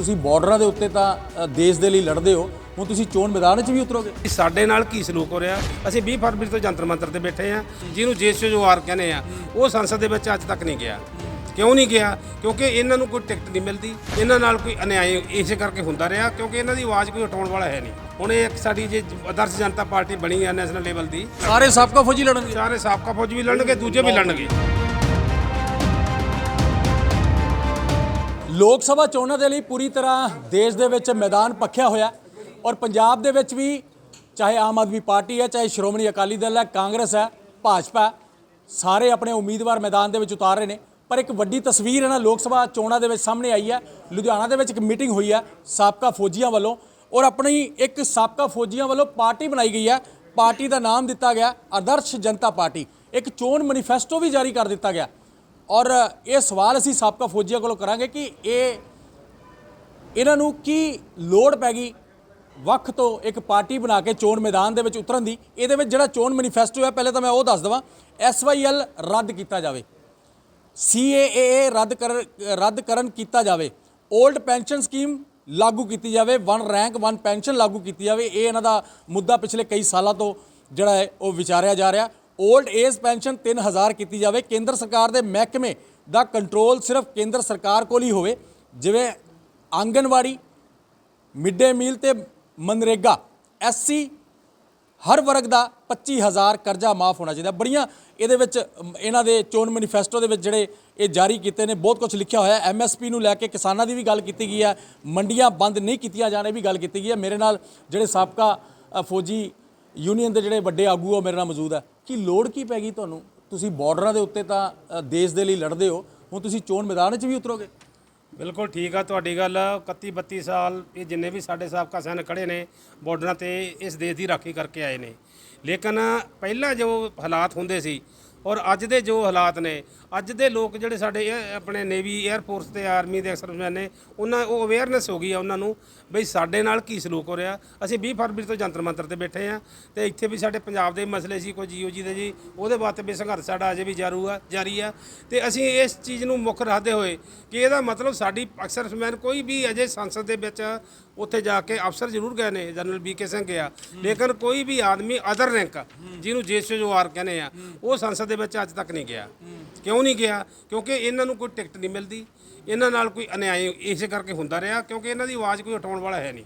ਤੁਸੀਂ ਬਾਰਡਰਾਂ ਦੇ ਉੱਤੇ ਤਾਂ ਦੇਸ਼ ਦੇ ਲਈ ਲੜਦੇ ਹੋ ਹੁਣ ਤੁਸੀਂ ਚੋਣ ਮੈਦਾਨ 'ਚ ਵੀ ਉਤਰੋਗੇ? ਸਾਡੇ ਨਾਲ ਕੀ ਸਲੂਕ ਹੋ ਰਿਹਾ? ਅਸੀਂ 20 ਫਰਵਰੀ ਤੋਂ ਜੰਤਰ ਮੰਤਰ ਤੇ ਬੈਠੇ ਆ ਜਿਹਨੂੰ ਜੇਸ਼ੋਜਵਾਰ ਕਹਿੰਦੇ ਆ ਉਹ ਸੰਸਦ ਦੇ ਵਿੱਚ ਅੱਜ ਤੱਕ ਨਹੀਂ ਗਿਆ। ਕਿਉਂ ਨਹੀਂ ਗਿਆ? ਕਿਉਂਕਿ ਇਹਨਾਂ ਨੂੰ ਕੋਈ ਟਿਕਟ ਨਹੀਂ ਮਿਲਦੀ। ਇਹਨਾਂ ਨਾਲ ਕੋਈ ਅਨਿਆਏ ਇਸੇ ਕਰਕੇ ਹੁੰਦਾ ਰਿਹਾ ਕਿਉਂਕਿ ਇਹਨਾਂ ਦੀ ਆਵਾਜ਼ ਕੋਈ ਉਠਾਉਣ ਵਾਲਾ ਹੈ ਨਹੀਂ। ਹੁਣ ਇਹ ਇੱਕ ਸਾਡੀ ਜੇ ਆਦਰਸ਼ ਜਨਤਾ ਪਾਰਟੀ ਬਣੀ ਆ ਨੈਸ਼ਨਲ ਲੈਵਲ ਦੀ। ਸਾਰੇ ਸਾਬਕਾ ਫੌਜੀ ਲੜਨਗੇ? ਸਾਰੇ ਸਾਬਕਾ ਫੌਜ ਵੀ ਲੜਨਗੇ ਦੂਜੇ ਵੀ ਲੜਨਗੇ। ਲੋਕ ਸਭਾ ਚੋਣਾਂ ਦੇ ਲਈ ਪੂਰੀ ਤਰ੍ਹਾਂ ਦੇਸ਼ ਦੇ ਵਿੱਚ ਮੈਦਾਨ ਪੱਖਿਆ ਹੋਇਆ ਔਰ ਪੰਜਾਬ ਦੇ ਵਿੱਚ ਵੀ ਚਾਹੇ ਆਮ ਆਦਮੀ ਪਾਰਟੀ ਹੈ, ਚਾਹੇ ਸ਼੍ਰੋਮਣੀ ਅਕਾਲੀ ਦਲ ਹੈ, ਕਾਂਗਰਸ ਹੈ, ਭਾਜਪਾ ਸਾਰੇ ਆਪਣੇ ਉਮੀਦਵਾਰ ਮੈਦਾਨ ਦੇ ਵਿੱਚ ਉਤਾਰ ਰਹੇ ਨੇ। ਪਰ ਇੱਕ ਵੱਡੀ ਤਸਵੀਰ ਹੈ ਨਾ ਲੋਕ ਸਭਾ ਚੋਣਾਂ ਦੇ ਵਿੱਚ ਸਾਹਮਣੇ ਆਈ ਹੈ। ਲੁਧਿਆਣਾ ਦੇ ਵਿੱਚ ਇੱਕ ਮੀਟਿੰਗ ਹੋਈ ਹੈ ਸਾਬਕਾ ਫੌਜੀਆਂ ਵੱਲੋਂ ਔਰ ਆਪਣੀ ਇੱਕ ਸਾਬਕਾ ਫੌਜੀਆਂ ਵੱਲੋਂ ਪਾਰਟੀ ਬਣਾਈ ਗਈ ਹੈ। ਪਾਰਟੀ ਦਾ ਨਾਮ ਦਿੱਤਾ ਗਿਆ ਆਦਰਸ਼ ਜਨਤਾ ਪਾਰਟੀ। ਇੱਕ ਚੋਣ ਮੈਨੀਫੈਸਟੋ ਵੀ ਜਾਰੀ ਕਰ ਦਿੱਤਾ ਗਿਆ ਔਰ ਇਹ ਸਵਾਲ ਅਸੀਂ ਸਾਬਕਾ ਫੌਜੀਆਂ ਕੋਲੋਂ ਕਰਾਂਗੇ ਕਿ ਇਹ, ਇਹਨਾਂ ਨੂੰ ਕੀ ਲੋੜ ਪੈ ਗਈ ਵੱਖ ਤੋਂ ਇੱਕ ਪਾਰਟੀ ਬਣਾ ਕੇ ਚੋਣ ਮੈਦਾਨ ਦੇ ਵਿੱਚ ਉਤਰਨ ਦੀ। ਇਹਦੇ ਵਿੱਚ ਜਿਹੜਾ ਚੋਣ ਮੈਨੀਫੈਸਟੋ ਹੈ, ਪਹਿਲੇ ਤਾਂ ਮੈਂ ਉਹ ਦੱਸ ਦਵਾਂ ਐਸਵਾਈਐਲ ਰੱਦ ਕੀਤਾ ਜਾਵੇ। ਸੀਏਏ ਰੱਦ ਕਰ, ਰੱਦ ਕਰਨ ਕੀਤਾ ਜਾਵੇ। 올ਡ ਪੈਨਸ਼ਨ ਸਕੀਮ ਲਾਗੂ ਕੀਤੀ ਜਾਵੇ। ਵਨ ਰੈਂਕ, ਵਨ ਪੈਨਸ਼ਨ ਲਾਗੂ ਕੀਤੀ ਜਾਵੇ। ਇਹ ਇਹਨਾਂ ਦਾ ਮੁੱਦਾ ਪਿਛਲੇ ਕਈ ਸਾਲਾਂ ਤੋਂ ਜਿਹੜਾ ਹੈ, ਉਹ ਵਿਚਾਰਿਆ ਜਾ ਰਿਹਾ। 올ਡ ਏਜ ਪੈਨਸ਼ਨ 3000 ਕੀਤੀ ਜਾਵੇ। ਕੇਂਦਰ ਸਰਕਾਰ ਦੇ ਮਹਿਕਮੇ ਦਾ ਕੰਟਰੋਲ ਸਿਰਫ ਕੇਂਦਰ ਸਰਕਾਰ ਕੋਲ ਹੀ ਹੋਵੇ। ਜਿਵੇਂ ਆਂਗਨਵਾੜੀ ਮਿਡ ਡੇ ਮੀਲ ਤੇ ਮਨਰੇਗਾ ਐਸਸੀ ਹਰ ਵਰਗ ਦਾ 25000 ਕਰਜ਼ਾ ਮਾਫ ਹੋਣਾ ਚਾਹੀਦਾ। ਬੜੀਆਂ ਇਹਦੇ ਵਿੱਚ, ਇਹਨਾਂ ਦੇ ਚੋਣ ਮੈਨੀਫੈਸਟੋ ਦੇ ਵਿੱਚ ਜਿਹੜੇ ਇਹ ਜਾਰੀ ਕੀਤੇ ਨੇ, ਬਹੁਤ ਕੁਝ ਲਿਖਿਆ ਹੋਇਆ ਹੈ। ਐਮਐਸਪੀ ਨੂੰ ਲੈ ਕੇ ਕਿਸਾਨਾਂ ਦੀ ਵੀ ਗੱਲ ਕੀਤੀ ਗਈ ਹੈ। ਮੰਡੀਆਂ ਬੰਦ ਨਹੀਂ ਕੀਤੀਆਂ ਜਾਣੇ ਵੀ ਗੱਲ ਕੀਤੀ ਗਈ ਹੈ। ਮੇਰੇ ਨਾਲ ਜਿਹੜੇ ਸਾਬਕਾ ਫੌਜੀ ਯੂਨੀਅਨ ਦੇ ਜਿਹੜੇ ਵੱਡੇ ਆਗੂ ਉਹ ਮੇਰੇ ਨਾਲ ਮੌਜੂਦ ਹੈ। ਕਿ ਲੋੜ ਕੀ ਪੈ ਗਈ ਤੁਹਾਨੂੰ? ਤੁਸੀਂ ਬਾਰਡਰਾਂ ਦੇ ਉੱਤੇ ਤਾਂ ਦੇਸ਼ ਦੇ ਲਈ ਲੜਦੇ ਹੋ, ਹੁਣ ਤੁਸੀਂ ਚੋਣ ਮੈਦਾਨ 'ਚ ਵੀ ਉਤਰੋਗੇ। ਬਿਲਕੁਲ ਠੀਕ ਆ ਤੁਹਾਡੀ ਗੱਲ 31 32 ਸਾਲ ਇਹ ਜਿੰਨੇ ਵੀ ਸਾਡੇ ਸਾਬਕਾ ਸੈਨਿਕ ਖੜੇ ਨੇ, ਬਾਰਡਰਾਂ ਤੇ ਇਸ ਦੇਸ਼ ਦੀ ਰਾਖੀ ਕਰਕੇ ਆਏ ਨੇ। ਲੇਕਿਨ ਪਹਿਲਾਂ ਜੋ ਹਾਲਾਤ ਹੁੰਦੇ ਸੀ, ਔਰ ਅੱਜ ਦੇ ਜੋ ਹਾਲਾਤ ਨੇ ਅੱਜ ਦੇ ਲੋਕ ਜਿਹੜੇ ਸਾਡੇ, ਇਹ ਆਪਣੇ ਨੇਵੀ 에ਅਰ ਫੋਰਸ ਤੇ ਆਰਮੀ ਦੇ ਸਰਵਿਸਮੈਨ ਨੇ, ਉਹਨਾਂ ਉਹ ਅਵੇਅਰਨੈਸ ਹੋ ਗਈ ਆ ਉਹਨਾਂ ਨੂੰ ਬਈ ਸਾਡੇ ਨਾਲ ਕੀ ਸਲੂਕ ਹੋ ਰਿਹਾ। ਅਸੀਂ 20 ਫਰਵਰੀ ਤੋਂ ਜੰਤਰ ਮੰਤਰ ਤੇ ਬੈਠੇ ਆ ਤੇ ਇੱਥੇ ਵੀ ਸਾਡੇ ਪੰਜਾਬ ਦੇ ਮਸਲੇ ਸੀ, ਕੋਈ ਜੀਓ ਜੀ ਦੇ ਜੀ, ਉਹਦੇ ਵਾਸਤੇ ਵੀ ਸੰਘਰਸ਼ ਸਾਡਾ ਅਜੇ ਵੀ ਜਾਰੂ ਆ, ਜਾਰੀ ਆ। ਤੇ ਅਸੀਂ ਇਸ ਚੀਜ਼ ਨੂੰ ਮੁੱਖ ਰੱਖਦੇ ਹੋਏ ਕਿ ਇਹਦਾ ਮਤਲਬ ਸਾਡੀ ਅਕਸਰ ਸਮੈਨ ਕੋਈ ਵੀ ਅਜੇ ਸੰਸਦ ਦੇ ਵਿੱਚ ਉੱਥੇ ਜਾ ਕੇ ਅਫਸਰ ਜ਼ਰੂਰ ਗਏ ਨੇ, ਜਨਰਲ ਬੀ ਕੇ ਸਿੰਘ ਗਿਆ। ਲੇਕਿਨ ਕੋਈ ਵੀ ਆਦਮੀ ਅਦਰ ਰੈਂਕ ਜਿਹਨੂੰ ਜੇਸ਼ੋਜਵਾਰ ਕਹਿੰਦੇ ਆ, ਉਹ ਸੰਸਦ ਦੇ ਵਿੱਚ ਅੱਜ ਤੱਕ ਨਹੀਂ ਗਿਆ। ਕਿਉਂ? ਨਹੀਂ ਗਿਆ? ਕਿਉਂਕਿ ਇਹਨਾਂ ਨੂੰ ਕੋਈ ਟਿਕਟ ਨਹੀਂ ਮਿਲਦੀ। ਇਹਨਾਂ ਨਾਲ ਕੋਈ ਅਨਿਆਏ ਇਸੇ ਕਰਕੇ ਹੁੰਦਾ ਰਿਹਾ, ਕਿਉਂਕਿ ਇਹਨਾਂ ਦੀ ਆਵਾਜ਼ ਕੋਈ ਉਠਾਉਣ ਵਾਲਾ ਹੈ ਨਹੀਂ।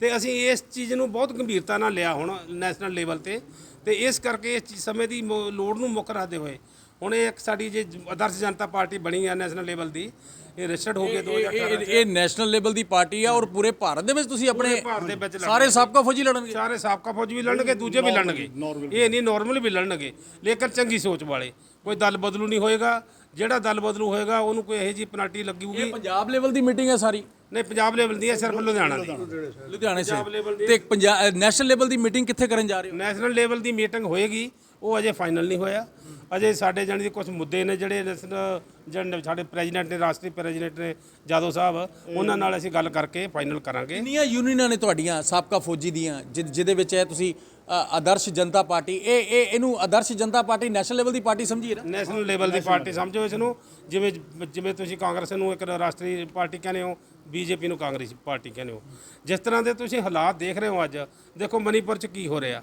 ਤੇ ਅਸੀਂ ਇਸ ਚੀਜ਼ ਨੂੰ ਬਹੁਤ ਗੰਭੀਰਤਾ ਨਾਲ ਲਿਆ ਹੁਣ ਨੈਸ਼ਨਲ ਲੈਵਲ ਤੇ। ਤੇ ਇਸ ਕਰਕੇ ਇਸ ਸਮੇਂ ਦੀ ਲੋੜ ਨੂੰ ਮੁੱਖ ਰੱਖਦੇ ਹੋਏ ਹੁਣ ਇਹ ਇੱਕ ਸਾਡੀ ਜੇ ਆਦਰਸ਼ ਜਨਤਾ ਪਾਰਟੀ ਬਣੀ ਆ ਨੈਸ਼ਨਲ ਲੈਵਲ ਦੀ ਇਹ ਰਜਿਸਟਰਡ ਹੋ ਗਏ 2018 ਇਹ ਇਹ ਨੈਸ਼ਨਲ ਲੈਵਲ ਦੀ ਪਾਰਟੀ ਆ ਔਰ ਪੂਰੇ ਭਾਰਤ ਦੇ ਵਿੱਚ ਤੁਸੀਂ ਆਪਣੇ ਭਾਰਤ ਦੇ ਵਿੱਚ ਸਾਰੇ ਸਾਬਕਾ ਫੌਜੀ ਲੜਨਗੇ। ਸਾਰੇ ਸਾਬਕਾ ਫੌਜ ਵੀ ਲੜਨਗੇ ਦੂਜੇ ਵੀ ਲੜਨਗੇ। ਇਹ ਨਹੀਂ ਨਾਰਮਲ ਵੀ ਲੜਨਗੇ। ਲੇਕਿਨ ਚੰਗੀ ਸੋਚ ਵਾਲੇ ਕੋਈ ਦਲ ਬਦਲੂ ਨਹੀਂ ਹੋਏਗਾ। ਜਿਹੜਾ ਦਲ ਬਦਲੂ ਹੋਏਗਾ ਉਹਨੂੰ ਕੋਈ ਇਹੋ ਜੀ ਪੈਨਲਟੀ ਲੱਗੂਗੀ। ਇਹ ਪੰਜਾਬ ਲੈਵਲ ਦੀ ਮੀਟਿੰਗ ਹੈ ਸਾਰੀ। ਨਹੀਂ ਪੰਜਾਬ ਲੈਵਲ ਦੀ ਹੈ ਸਿਰਫ ਲੁਧਿਆਣਾ ਦੀ। ਲੁਧਿਆਣੇ ਸੇ ਤੇ ਪੰਜਾਬ ਨੈਸ਼ਨਲ ਲੈਵਲ ਦੀ ਮੀਟਿੰਗ ਕਿੱਥੇ ਕਰਨ ਜਾ ਰਹੇ ਹੋ? ਨੈਸ਼ਨਲ ਲੈਵਲ ਦੀ ਮੀਟਿੰਗ ਹੋਏਗੀ ਉਹ ਅਜੇ ਫਾਈਨਲ ਨਹੀਂ ਹੋਇਆ। ਅਜੇ ਸਾਡੇ ਜਾਣੀ ਦੇ ਕੁਝ ਮੁੱਦੇ ਨੇ ਜਿਹੜੇ ਨੈਸ਼ਨਲ- ਜਿਹੜੇ ਸਾਡੇ ਪ੍ਰੈਜ਼ੀਡੈਂਟ ਨੇ ਰਾਸ਼ਟਰੀ ਪ੍ਰੈਜ਼ੀਡੈਂਟ ਨੇ ਜਾਦਵ ਸਾਹਿਬ ਉਹਨਾਂ ਨਾਲ ਅਸੀਂ ਗੱਲ ਕਰਕੇ ਫਾਈਨਲ ਕਰਾਂਗੇ। ਕਿੰਨੀਆਂ ਯੂਨੀਅਨਾਂ ਨੇ ਤੁਹਾਡੀਆਂ ਸਾਬਕਾ ਫੌਜੀ ਦੀਆਂ ਜਿਹਦੇ ਵਿੱਚ ਹੈ ਤੁਸੀਂ ਆਦਰਸ਼ ਜਨਤਾ ਪਾਰਟੀ, ਇਹ ਇਹ, ਇਹਨੂੰ Adarsh Janata party national level ਦੀ ਪਾਰਟੀ ਸਮਝੀ ਨਾ ਨੈਸ਼ਨਲ ਲੈਵਲ ਦੀ ਪਾਰਟੀ ਸਮਝੋ ਇਸ ਨੂੰ ਜਿਵੇਂ ਜਿਵੇਂ ਤੁਸੀਂ ਕਾਂਗਰਸ ਨੂੰ ਇੱਕ ਰਾਸ਼ਟਰੀ ਪਾਰਟੀ ਕਹਿੰਦੇ ਹੋ, ਬੀਜੇਪੀ ਨੂੰ ਕਾਂਗਰਸੀ ਪਾਰਟੀ ਕਹਿੰਦੇ ਹੋ। ਜਿਸ ਤਰ੍ਹਾਂ ਦੇ ਤੁਸੀਂ ਹਾਲਾਤ ਦੇਖ ਰਹੇ ਹੋ ਅੱਜ, ਦੇਖੋ ਮਨੀਪੁਰ 'ਚ ਕੀ ਹੋ ਰਿਹਾ।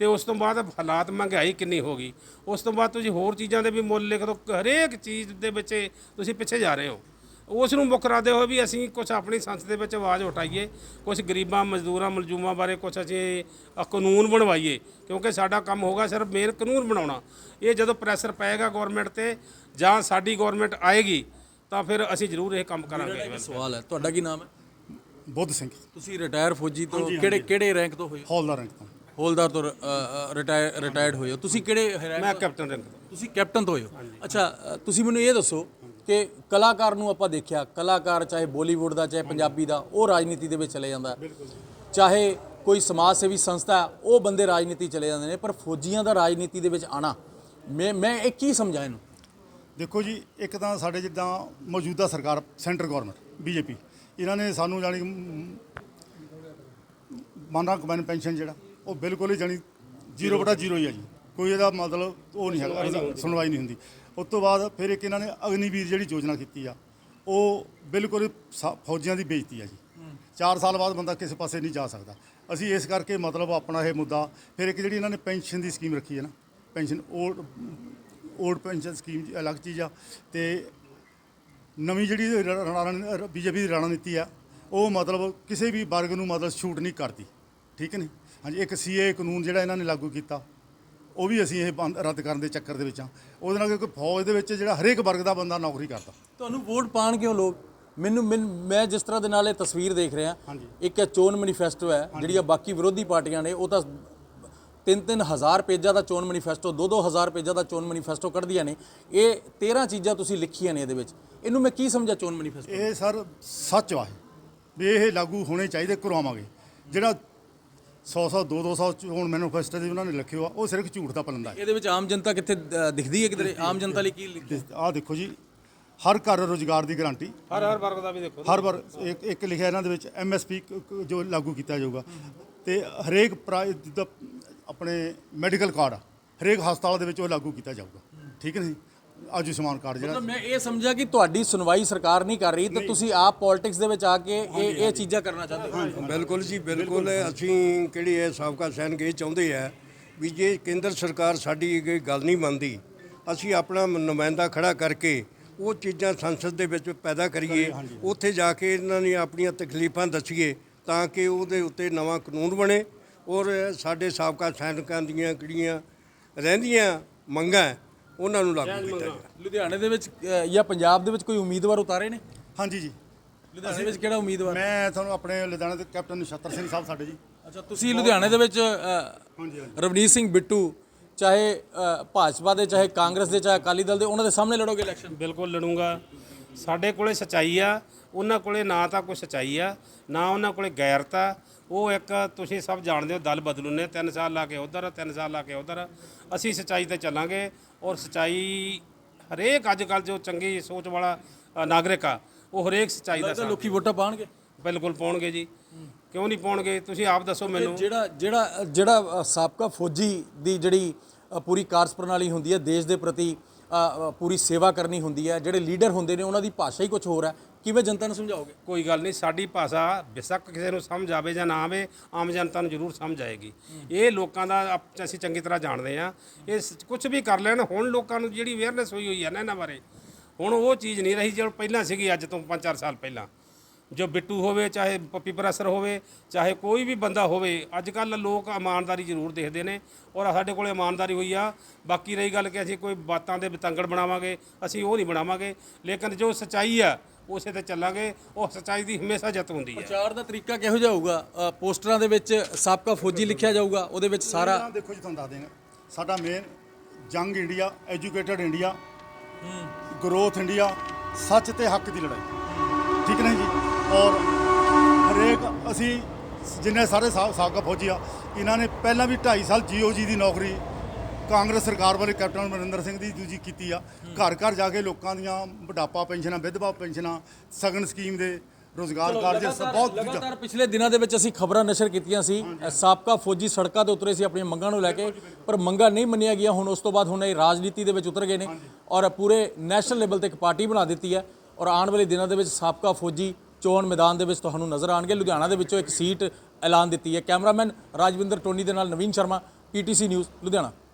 ਤੇ ਉਸ ਤੋਂ ਬਾਅਦ ਹਾਲਾਤ ਮਹਿੰਗਾਈ ਕਿੰਨੀ ਹੋ ਗਈ। ਉਸ ਤੋਂ ਬਾਅਦ ਤੁਸੀਂ ਹੋਰ ਚੀਜ਼ਾਂ ਦੇ ਵੀ ਮੁੱਲ ਲਿਖ ਦੋ, ਹਰੇਕ ਚੀਜ਼ ਦੇ ਵਿੱਚ ਤੁਸੀਂ ਪਿੱਛੇ ਜਾ ਰਹੇ ਹੋ। ਉਸ ਨੂੰ ਮੁੱਖ ਰੱਖਦੇ ਹੋਏ ਵੀ ਅਸੀਂ ਕੁਝ ਆਪਣੀ ਸੰਸਦ ਦੇ ਵਿੱਚ ਆਵਾਜ਼ ਉਠਾਈਏ ਕੁਝ ਗਰੀਬਾਂ ਮਜ਼ਦੂਰਾਂ ਮਲਜੂਮਾਂ ਬਾਰੇ ਕੁਝ ਅਸੀਂ ਅ, ਕਾਨੂੰਨ ਬਣਵਾਈਏ। ਕਿਉਂਕਿ ਸਾਡਾ ਕੰਮ ਹੋਗਾ ਸਿਰਫ ਮੇਨ ਕਾਨੂੰਨ ਬਣਾਉਣਾ। ਇਹ ਜਦੋਂ ਪ੍ਰੈਸ਼ਰ ਪਏਗਾ ਗਵਰਨਮੈਂਟ ਤੇ ਜਾਂ ਸਾਡੀ ਗਵਰਨਮੈਂਟ ਆਏਗੀ ਤਾਂ ਫਿਰ ਅਸੀਂ ਜ਼ਰੂਰ ਇਹ ਕੰਮ ਕਰਾਂਗੇ। ਸਵਾਲ ਹੈ ਤੁਹਾਡਾ ਕੀ ਨਾਮ ਹੈ? ਬੁੱਧ ਸਿੰਘ। ਤੁਸੀਂ ਰਿਟਾਇਰ ਫੌਜੀ ਤੋਂ ਕਿਹੜੇ ਕਿਹੜੇ ਰੈਂਕ ਤੋਂ ਹੋਏ ਹੋ? ਹੌਲਦਾਰ ਰੈਂਕ ਤੋਂ। ਹੌਲਦਾਰ ਤੋਂ ਰਿਟਾਇਰ ਰਿਟਾਇਰਡ ਹੋਏ ਹੋ। ਤੁਸੀਂ ਕਿਹੜੇ rank ਮੈਂ ਕੈਪਟਨ ਰੈਂਕ ਤੋਂ। ਤੁਸੀਂ ਕੈਪਟਨ ਤੋਂ ਹੋਏ ਹੋ। ਅੱਛਾ ਅ, ਤੁਸੀਂ ਮੈਨੂੰ ਇਹ ਦੱਸੋ ਕਿ ਕਲਾਕਾਰ ਨੂੰ ਆਪਾਂ ਦੇਖਿਆ ਕਲਾਕਾਰ ਚਾਹੇ ਬਾਲੀਵੁੱਡ ਦਾ ਚਾਹੇ ਪੰਜਾਬੀ ਦਾ ਉਹ ਰਾਜਨੀਤੀ ਦੇ ਵਿੱਚ ਚਲੇ ਜਾਂਦਾ ਹੈ। ਚਾਹੇ ਕੋਈ ਸਮਾਜ ਸੇਵੀ ਸੰਸਥਾ ਹੈ, ਉਹ ਬੰਦੇ ਰਾਜਨੀਤੀ ਚਲੇ ਜਾਂਦੇ ਨੇ ਪਰ ਫੌਜੀਆਂ ਦਾ ਰਾਜਨੀਤੀ ਦੇ ਵਿੱਚ ਆਣਾ ਮੈਂ ਮੈਂ ਇਹ ਕੀ ਸਮਝਾਂ ਇਹਨੂੰ? ਦੇਖੋ ਜੀ ਇੱਕ ਤਾਂ ਸਾਡੇ ਜਿੱਦਾਂ ਮੌਜੂਦਾ ਸਰਕਾਰ ਸੈਂਟਰ ਗਵਰਨਮੈਂਟ ਬੀਜੇਪੀ ਇਹਨਾਂ ਨੇ ਸਾਨੂੰ ਜਾਣੀ ਮਾਨਾ ਕਮੈਨ ਪੈਨਸ਼ਨ ਜਿਹੜਾ ਉਹ ਬਿਲਕੁਲ ਹੀ ਜਾਣੀ 0/0 ਹੀ ਆ ਜੀ। ਕੋਈ ਇਹਦਾ ਮਤਲਬ ਉਹ ਨਹੀਂ ਹੈਗਾ ਸੁਣਵਾਈ ਨਹੀਂ ਹੁੰਦੀ। ਉਸ ਤੋਂ ਬਾਅਦ ਫਿਰ ਇੱਕ ਇਹਨਾਂ ਨੇ ਅਗਨੀਵੀਰ ਜਿਹੜੀ ਯੋਜਨਾ ਕੀਤੀ ਆ, ਉਹ ਬਿਲਕੁਲ ਸਾ- ਫੌਜੀਆਂ ਦੀ ਬੇਇੱਜ਼ਤੀ ਆ ਜੀ। 4 ਸਾਲ ਬਾਅਦ ਬੰਦਾ ਕਿਸੇ ਪਾਸੇ ਨਹੀਂ ਜਾ ਸਕਦਾ। ਅਸੀਂ ਇਸ ਕਰਕੇ ਮਤਲਬ ਆਪਣਾ ਇਹ ਮੁੱਦਾ, ਫਿਰ ਇੱਕ ਜਿਹੜੀ ਇਹਨਾਂ ਨੇ ਪੈਨਸ਼ਨ ਦੀ ਸਕੀਮ ਰੱਖੀ ਹੈ ਨਾ, pension old old pension scheme ਜੀ, ਅਲੱਗ ਚੀਜ਼ ਆ, ਤੇ ਨਵੀਂ ਜਿਹੜੀ ਬੀਜੇਪੀ ਦੀ ਰਣਨੀਤੀ ਆ, ਉਹ ਮਤਲਬ ਕਿਸੇ ਵੀ ਵਰਗ ਨੂੰ ਮਤਲਬ ਛੂਟ ਨਹੀਂ ਕਰਦੀ। ਠੀਕ ਨਹੀਂ ਹਾਂਜੀ, ਇੱਕ ਸੀਏ ਕਾਨੂੰਨ ਜਿਹੜਾ ਇਹਨਾਂ ਨੇ ਲਾਗੂ ਕੀਤਾ ਉਹ ਵੀ ਅਸੀਂ ਇਹ ਬੰਦ ਰੱਦ ਕਰਨ ਦੇ ਚੱਕਰ ਦੇ ਵਿੱਚ ਆ ਉਹਦੇ ਨਾਲ ਕਿਉਂਕਿ ਫੌਜ ਦੇ ਵਿੱਚ ਜਿਹੜਾ ਹਰੇਕ ਵਰਗ ਦਾ ਬੰਦਾ ਨੌਕਰੀ ਕਰਦਾ। ਤੁਹਾਨੂੰ ਵੋਟ ਪਾਣ ਕਿਉਂ ਲੋਕ? ਮੈਨੂੰ ਮੈਨ- ਮੈਂ ਜਿਸ ਤਰ੍ਹਾਂ ਦੇ ਨਾਲ ਇਹ ਤਸਵੀਰ ਦੇਖ ਰਿਹਾ ਹਾਂਜੀ। ਇੱਕ ਇਹ ਚੋਣ ਮੈਨੀਫੈਸਟੋ ਹੈ ਜਿਹੜੀਆਂ ਬਾਕੀ ਵਿਰੋਧੀ ਪਾਰਟੀਆਂ ਨੇ ਉਹ ਤਾਂ ਤਿੰਨ ਤਿੰਨ ਹਜ਼ਾਰ ਪੇਜਾਂ ਦਾ ਚੋਣ ਮੈਨੀਫੈਸਟੋ ਦੋ ਦੋ ਹਜ਼ਾਰ ਪੇਜਾਂ ਦਾ ਚੋਣ ਮੈਨੀਫੈਸਟੋ ਕੱਢਦੀਆਂ ਨੇ। ਇਹ 13 ਚੀਜ਼ਾਂ ਤੁਸੀਂ ਲਿਖੀਆਂ ਨੇ ਇਹਦੇ ਵਿੱਚ। ਇਹਨੂੰ ਮੈਂ ਕੀ ਸਮਝਾਂ ਚੋਣ ਮੈਨੀਫੈਸਟੋ ਇਹ ਸਰ ਸੱਚ ਵਾ ਇਹ। ਵੀ ਇਹ ਲਾਗੂ ਹੋਣੇ ਚਾਹੀਦੇ ਕਰਵਾਵਾਂਗੇ ਜਿਹੜਾ 100 100 2 200 ਚੋਣ ਮੈਨੀਫੈਸਟੋ ਦੇ ਉਹਨਾਂ ਨੇ ਲਿਖਿਆ ਉਹ ਸਿਰਫ ਝੂਠ ਦਾ ਪਲੰਦਾ ਹੈ। ਇਹਦੇ ਵਿੱਚ ਆਮ ਜਨਤਾ ਕਿੱਥੇ ਅ, ਦਿਖਦੀ ਹੈ ਕਿਧਰੇ? ਆਮ ਜਨਤਾ ਲਈ ਕੀ ਲਿਖਦੇ ਆਹ ਦੇਖੋ ਜੀ ਹਰ ਘਰ ਰੋਜ਼ਗਾਰ ਦੀ ਗਾਰੰਟੀ। ਹਰ ਹਰ ਵਰਗ ਦਾ ਵੀ ਦੇਖੋ। ਹਰ ਵਾਰ ਇੱਕ ਇੱਕ ਲਿਖਿਆ ਇਹਨਾਂ ਦੇ ਵਿੱਚ ਐਮਐਸਪੀ ਜੋ ਲਾਗੂ ਕੀਤਾ ਜਾਊਗਾ। ਤੇ ਹਰੇਕ ਪ੍ਰਾਈ ਜਿੱਦਾਂ ਆਪਣੇ ਮੈਡੀਕਲ ਕਾਰਡ ਆ ਹਰੇਕ ਹਸਪਤਾਲ ਦੇ ਵਿੱਚ ਉਹ ਲਾਗੂ ਕੀਤਾ ਜਾਊਗਾ। ਠੀਕ ਨਹੀਂ ਆਯੁਸ਼ਮਾਨ ਕਾਰਡ ਜਿਹੜਾ ਮਤਲਬ ਮੈਂ ਇਹ ਸਮਝਿਆ ਕਿ ਤੁਹਾਡੀ ਸੁਣਵਾਈ ਸਰਕਾਰ ਨਹੀਂ ਕਰ ਰਹੀ ਤੇ ਤੁਸੀਂ ਆਪ ਪੋਲਿਟਿਕਸ ਦੇ ਵਿੱਚ ਆ ਕੇ ਇਹ ਇਹ ਚੀਜ਼ਾਂ ਕਰਨਾ ਚਾਹੁੰਦੇ ਹੋ। ਬਿਲਕੁਲ ਜੀ ਬਿਲਕੁਲ। ਅਸੀਂ ਕਿਹੜੀ ਹੈ ਸਾਬਕਾ ਸੈਨਿਕ ਇਹ ਚਾਹੁੰਦੇ ਆ ਵੀ ਜੇ ਕੇਂਦਰ ਸਰਕਾਰ ਸਾਡੀ ਇਹ ਗੱਲ ਨਹੀਂ ਮੰਨਦੀ ਅਸੀਂ ਆਪਣਾ ਨੁਮਾਇੰਦਾ ਖੜਾ ਕਰਕੇ ਉਹ ਚੀਜ਼ਾਂ ਸੰਸਦ ਦੇ ਵਿੱਚ ਪੈਦਾ ਕਰੀਏ ਉੱਥੇ ਜਾ ਕੇ ਇਹਨਾਂ ਦੀਆਂ ਆਪਣੀਆਂ ਤਕਲੀਫਾਂ ਦੱਸੀਏ ਤਾਂ ਕਿ ਉਹਦੇ ਉੱਤੇ ਨਵਾਂ ਕਾਨੂੰਨ ਬਣੇ ਔਰ ਸਾਡੇ ਸਾਬਕਾ ਸੈਨਿਕਾਂ ਦੀਆਂ ਕਿਹੜੀਆਂ ਰਹਿੰਦੀਆਂ ਮੰਗਾਂ ਉਹਨਾਂ ਨੂੰ ਲਾਗੂ ਕੀਤਾ ਜਾਵੇ ਲੁਧਿਆਣੇ ਦੇ ਵਿੱਚ ਅ, ਜਾਂ ਪੰਜਾਬ ਦੇ ਵਿੱਚ ਕੋਈ ਉਮੀਦਵਾਰ ਉਤਾਰੇ ਨੇ? ਹਾਂਜੀ ਜੀ। ਲੁਧਿਆਣੇ ਵਿੱਚ ਕਿਹੜਾ ਉਮੀਦਵਾਰ? ਮੈਂ ਤੁਹਾਨੂੰ ਆਪਣੇ ਲੁਧਿਆਣਾ ਦੇ ਕੈਪਟਨ ਨਛੱਤਰ ਸਿੰਘ ਸਾਹਿਬ ਸਾਡੇ ਜੀ। ਅੱਛਾ ਤੁਸੀਂ ਲੁਧਿਆਣੇ ਦੇ ਵਿੱਚ ਅ, ਹਾਂਜੀ ਹਾਂਜੀ। ਰਵਨੀਤ ਸਿੰਘ ਬਿੱਟੂ ਚਾਹੇ ਅ, ਭਾਜਪਾ ਦੇ ਚਾਹੇ ਕਾਂਗਰਸ ਦੇ ਚਾਹੇ ਅਕਾਲੀ ਦਲ ਦੇ ਉਹਨਾਂ ਦੇ ਸਾਹਮਣੇ ਲੜੋਗੇ ਇਲੈਕਸ਼ਨ? ਬਿਲਕੁਲ ਲੜੂੰਗਾ। ਸਾਡੇ ਕੋਲੇ ਸਚਾਈ ਆ ਉਹਨਾਂ ਕੋਲੇ ਨਾ ਤਾਂ ਕੋਈ ਸਚਾਈ ਆ ਨਾ ਉਹਨਾਂ ਕੋਲੇ ਗੈਰਤ ਉਹ ਇੱਕ ਤੁਸੀਂ ਸਭ ਜਾਣਦੇ ਹੋ ਦਲ ਬਦਲੂ ਨੇ 3 ਸਾਲ ਲਾ ਕੇ ਉਧਰ 3 ਸਾਲ ਲਾ ਕੇ ਉਧਰ। ਅਸੀਂ ਸਚਾਈ ਤੇ ਚੱਲਾਂਗੇ ਔਰ ਸਚਾਈ ਹਰੇਕ ਅੱਜ ਕੱਲ ਜੋ ਚੰਗੀ ਸੋਚ ਵਾਲਾ ਨਾਗਰਿਕ ਆ ਉਹ ਹਰੇਕ ਸਚਾਈ ਦਾ ਲੋਕੀ ਵੋਟਾਂ ਪਾਣਗੇ? ਬਿਲਕੁਲ ਪਾਉਣਗੇ ਜੀ। ਕਿਉਂ ਨਹੀਂ ਪਾਉਣਗੇ? ਤੁਸੀਂ ਆਪ ਦੱਸੋ ਮੈਨੂੰ। ਜਿਹੜਾ ਜਿਹੜਾ ਜਿਹੜਾ ਸਾਬਕਾ ਫੌਜੀ ਦੀ ਜਿਹੜੀ ਪੂਰੀ ਕਾਰਜ ਪ੍ਰਣਾਲੀ ਹੁੰਦੀ ਹੈ ਦੇਸ਼ ਦੇ ਪ੍ਰਤੀ ਪੂਰੀ ਸੇਵਾ ਕਰਨੀ ਹੁੰਦੀ ਹੈ ਜਿਹੜੇ ਲੀਡਰ ਹੁੰਦੇ ਨੇ ਉਹਨਾਂ ਦੀ ਭਾਸ਼ਾ ਹੀ ਕੁਝ ਹੋਰ ਹੈ। ਕਿਵੇਂ ਜਨਤਾ ਨੂੰ ਸਮਝਾਓਗੇ? ਕੋਈ ਗੱਲ ਨਹੀਂ ਸਾਡੀ ਭਾਸ਼ਾ ਬੇਸ਼ੱਕ ਕਿਸੇ ਨੂੰ ਸਮਝ ਆਵੇ ਜਾਂ ਨਾ ਆਵੇ ਆਮ ਜਨਤਾ ਨੂੰ ਜ਼ਰੂਰ ਸਮਝ ਆਏਗੀ। ਇਹ ਲੋਕਾਂ ਦਾ ਆਪ- ਅਸੀਂ ਚੰਗੀ ਤਰ੍ਹਾਂ ਜਾਣਦੇ ਆ ਇਹ ਕੁਝ ਵੀ ਕਰ ਲੈਣ ਹੁਣ ਲੋਕਾਂ ਨੂੰ ਜਿਹੜੀ ਅਵੇਅਰਨੈਸ ਹੋਈ ਹੋਈ ਹੈ ਨਾ ਇਹਨਾਂ ਬਾਰੇ ਹੁਣ ਉਹ ਚੀਜ਼ ਨਹੀਂ ਰਹੀ ਜੋ ਪਹਿਲਾਂ ਸੀਗੀ ਅੱਜ ਤੋਂ 5-4 ਸਾਲ ਪਹਿਲਾਂ। ਜੋ ਬਿੱਟੂ ਹੋਵੇ ਚਾਹੇ ਪੱਪੀ ਪ੍ਰੈਸਰ ਹੋਵੇ ਚਾਹੇ ਕੋਈ ਵੀ ਬੰਦਾ ਹੋਵੇ ਅੱਜ ਕੱਲ ਲੋਕ ਇਮਾਨਦਾਰੀ ਜ਼ਰੂਰ ਦੇਖਦੇ ਨੇ ਔਰ ਸਾਡੇ ਕੋਲ ਇਮਾਨਦਾਰੀ ਹੋਈ ਆ। ਬਾਕੀ ਰਹੀ ਗੱਲ ਕਿ ਅਸੀਂ ਕੋਈ ਬਾਤਾਂ ਦੇ ਬਤੰਗੜ ਬਣਾਵਾਂਗੇ ਅਸੀਂ ਉਹ ਨਹੀਂ ਬਣਾਵਾਂਗੇ। ਲੇਕਿਨ ਜੋ ਸਚਾਈ ਆ ਉਸੇ ਤੇ ਚੱਲਾਂਗੇ ਉਹ ਸਚਾਈ ਦੀ ਹਮੇਸ਼ਾ ਜਿੱਤ ਹੁੰਦੀ ਹੈ। ਪ੍ਰਚਾਰ ਦਾ ਤਰੀਕਾ ਕਿਹੋ ਜਿਹਾ ਹੋਊਗਾ? ਅ, ਪੋਸਟਰਾਂ ਦੇ ਵਿੱਚ ਸਾਬਕਾ ਫੌਜੀ ਲਿਖਿਆ ਜਾਊਗਾ ਉਹਦੇ ਵਿੱਚ ਸਾਰਾ ਦੇਖੋ ਜੀ ਤੁਹਾਨੂੰ ਦੱਸ ਦੇਣਾ ਸਾਡਾ ਮੇਨ ਜੰਗ India educated India growth India ਸੱਚ ਤੇ ਹੱਕ ਦੀ ਲੜਾਈ। ਠੀਕ ਨਹੀਂ ਜੀ? ਔਰ ਹਰੇਕ ਅਸੀਂ ਜਿੰਨੇ ਸਾਰੇ ਸਾ- ਸਾਬਕਾ ਫੌਜੀ ਆ ਇਹਨਾਂ ਨੇ ਪਹਿਲਾਂ ਵੀ 2.5 ਸਾਲ ਜੀਓਜੀ ਦੀ ਨੌਕਰੀ ਕਾਂਗਰਸ ਸਰਕਾਰ ਵਾਲੇ ਕੈਪਟਨ ਅਮਰਿੰਦਰ ਸਿੰਘ ਦੀ ਦੂਜੀ ਕੀਤੀ ਆ। ਘਰ ਘਰ ਜਾ ਕੇ ਲੋਕਾਂ ਦੀਆਂ ਬੁਢਾਪਾ ਪੈਨਸ਼ਨਾਂ ਵਿਧਵਾ ਪੈਨਸ਼ਨਾਂ ਸਗਨ ਸਕੀਮ ਦੇ ਰੋਜ਼ਗਾਰ ਕਾਰਜ ਸਭ ਬਹੁਤ ਲਗਾਤਾਰ ਪਿਛਲੇ ਦਿਨਾਂ ਦੇ ਵਿੱਚ ਅਸੀਂ ਖਬਰਾਂ ਨਸ਼ਰ ਕੀਤੀਆਂ ਸੀ। ਸਾਬਕਾ ਫੌਜੀ ਸੜਕਾਂ ਤੇ ਉਤਰੇ ਸੀ ਆਪਣੀਆਂ ਮੰਗਾਂ ਨੂੰ ਲੈ ਕੇ ਪਰ ਮੰਗਾਂ ਨਹੀਂ ਮੰਨੀਆਂ ਗਈਆਂ। ਹੁਣ ਉਸ ਤੋਂ ਬਾਅਦ ਹੁਣ ਇਹ ਰਾਜਨੀਤੀ ਦੇ ਵਿੱਚ ਉਤਰ ਗਏ ਨੇ ਔਰ ਪੂਰੇ ਨੈਸ਼ਨਲ ਲੈਵਲ ਤੇ ਇੱਕ ਪਾਰਟੀ ਬਣਾ ਦਿੱਤੀ ਹੈ ਔਰ ਆਉਣ ਵਾਲੇ ਦਿਨਾਂ ਦੇ ਵਿੱਚ ਸਾਬਕਾ ਫੌਜੀ ਚੋਣ ਮੈਦਾਨ ਦੇ ਵਿੱਚ ਤੁਹਾਨੂੰ ਨਜ਼ਰ ਆਣਗੇ ਲੁਧਿਆਣਾ ਦੇ ਵਿੱਚੋਂ ਇੱਕ ਸੀਟ ਐਲਾਨ ਦਿੱਤੀ ਹੈ। ਕੈਮਰਾਮੈਨ ਰਾਜਵਿੰਦਰ ਟੋਨੀ ਦੇ ਨਾਲ ਨਵੀਨ ਸ਼ਰਮਾ ਪੀਟੀਸੀ ਨਿਊਜ਼ ਲੁਧਿਆਣਾ।